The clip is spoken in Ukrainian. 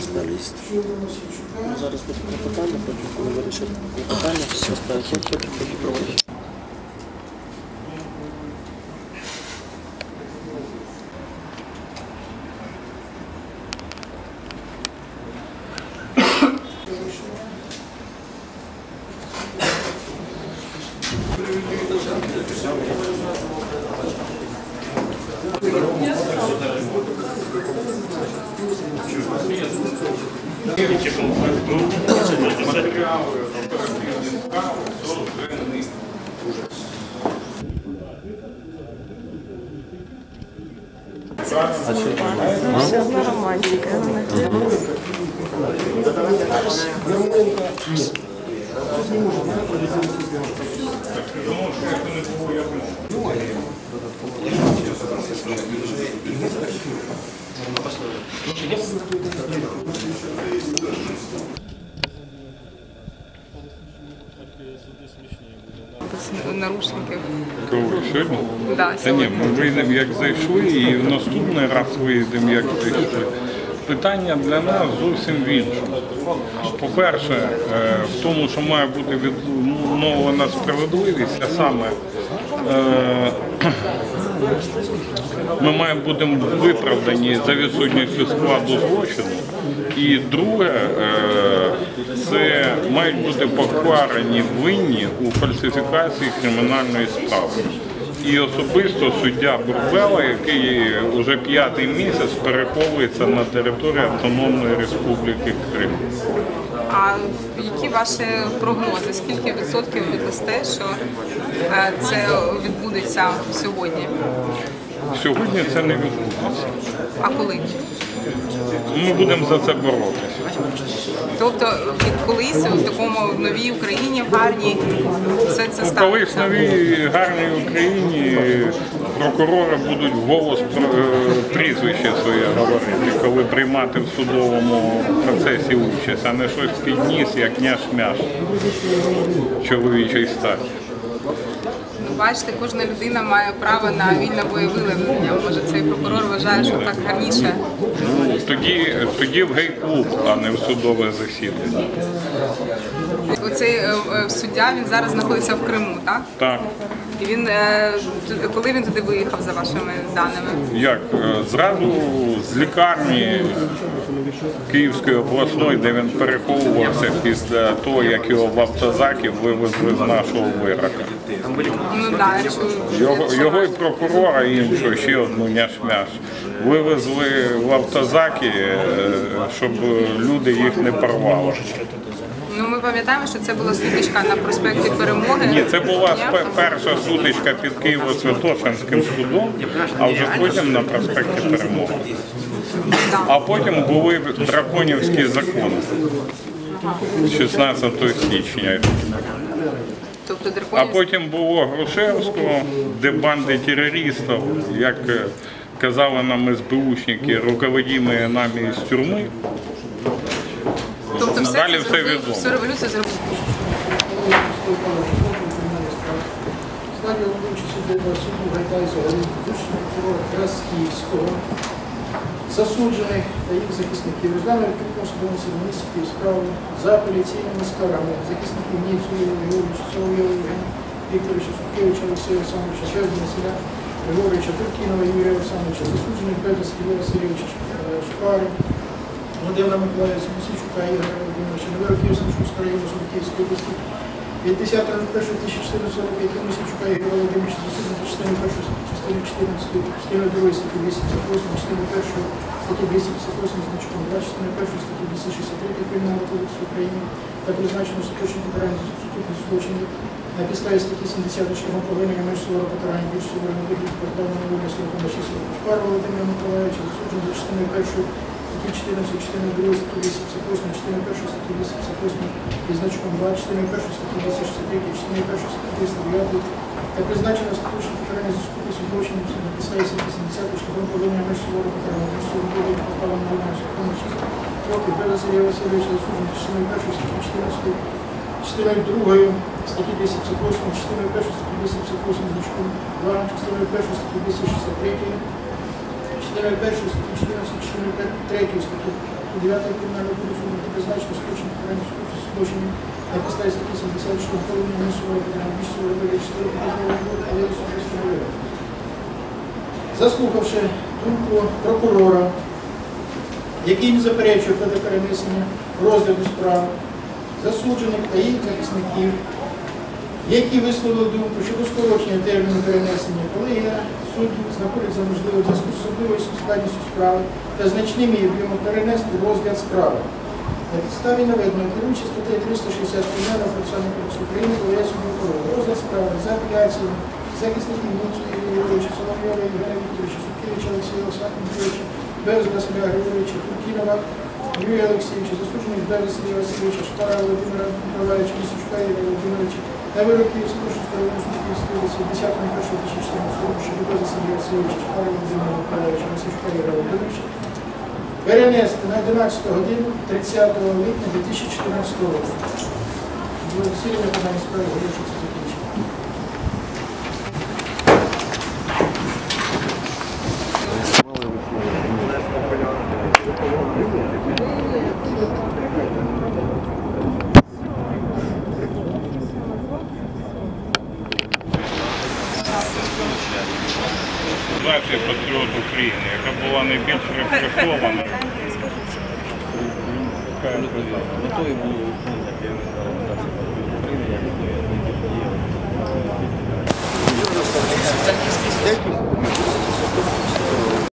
Журналіст. Зараз буде клопотання, потім проводять. Серйозна романтика. Нарушників. Кого сьогодні? Да, Та ні, ми вийдемо як зайшли, і в наступний раз вийдемо як зайшли. Питання для нас зовсім в іншому. По-перше, е, в тому, що має бути відновлена справедливість, а саме е, ми маємо бути виправдані за відсутністю складу злочину. І друге, е, це мають бути покарані винні у фальсифікації кримінальної справи. І особисто суддя Бурбела, який вже п'ятий місяць переховується на території Автономної Республіки Крим. А які ваші прогнози? Скільки відсотків ви дасте, що е, це відбудеться сьогодні? Сьогодні це не відбудеться. А коли? Ми будемо за це боротися. Тобто колись в такому в новій Україні гарній все це Ну, Колись в новій гарній Україні прокурори будуть вголос про- е, прізвище своє говорити, коли приймати в судовому процесі участь, а не щось підніс, як няш-мяш чоловічої статі. Бачите, кожна людина має право на вільне волевиявлення. Може, цей прокурор вважає, що так гарніше. Тоді, тоді в гей-клуб, а не в судове засідання. Оцей е, е, суддя він зараз знаходиться в Криму, так? Так. І він е, коли він туди виїхав за вашими даними? Як зразу з лікарні Київської обласної, де він переховувався після того, як його в автозакі вивезли з нашого вирока. Ну да. Його, його і прокурора іншого, ще одну няш-мяш, вивезли в автозаки, е, щоб люди їх не порвали. Ну ми пам'ятаємо, що це була сутичка на проспекті Перемоги. Ні, це була перша сутичка під Києво-Святошинським судом, а вже потім на проспекті Перемоги. А потім були драконівські закони 16 січня. Тобто А потім було Грушевського, де банди терористів, як е, казали нам СБУшники, руководимі нами з тюрми. тобто все далі це все зробив, відомо. всю революцію зробив. Складі головуючий суддя суду Гайтайського Зучного прокурора Красківського, засуджених та їх захисників розглянули відкритому судовому Київ справу за апеляційними скаргами захисників Ніцу Григоровича, Солов'єва Євгена Вікторовича, Суткевича, Олексія Олександровича, Щездина Василя Григоровича, Туркінова Юрія Олександровича, засуджених Петра Сергія Васильовича Шп- Шпари, Володимира Миколаївича Мосійчука, Ігоря Володимировича, Новера Київського району Київської області, від 10.01.1445 Мосійчука Ігоря Володимировича засуджених за частиною першої частини 14, частиною другої статті 258, частиною першої статті 258, значком 2, частиною першої статті 263 Кримінального кодексу України та призначено остаточне покарання за злочинів на підставі статті 70 шляхом повернення меж суворо покарання більш суворого вигляду позбавлення волі сроком на 6 років. Шпар Володимира Миколаївича засуджений за частиною першої статті 14, частиною другої статті 258, частиною першої статті 258 і значком 2, частиною першої статті 263, частиною першої статті 309 та призначено остаточне покарання за сукупністю злочинів на підставі статті 70 шляхом повернення меж суворо покарання більш суворого вигляду позбавлення волі сроком на 6 років. Беда Сергія Васильовича засуджений за частиною першої статті 14 частиною 2 статті 258, частиною 1 статті 258 з значком 2, частиною 1 статті 263, частиною 1 статті 14, частиною 3 статті 9 Кримінального кодексу буде призначено скорочення покарання злочинів на підставі статті 70, що входить на місцевого робити 4 підрозділу, але особисто Заслухавши думку прокурора, який не заперечує проти перенесення розгляду справ, засуджених та їх захисників, які висловили думку щодо скорочення терміну перенесення, коли є судді знаходиться можливо зв'язку з особливою складністю справи та значним її об'ємом перенести розгляд справи. На підставі наведеного керуючи статтею 360 Кримінального процесуального кодексу України подає суд прокурор. Розгляд справи за апеляцією захисників Муцу Ігоря Григоровича, Соломйова Євгена Вікторовича, Сукевича Олексія Олександровича, Береза Василя Григоровича, Туркінова, Юрія Олексійовича, засуджених Береза Сергія Васильовича, Шпара Володимира Миколаївича, Місючка Ігоря Володимировича, на вироків Сокошинського району Судківської області 10.01.2014 року щодо Береза Сергія Васильовича, Шпара Володимира Миколаївича, Місючка Ігоря Володимировича, перенести на 11 годину 30 липня 2014 року. Засідання по даній справі оголошується закінчено. Організація Патріот України, яка була найбільш репресована. Метою було Деякі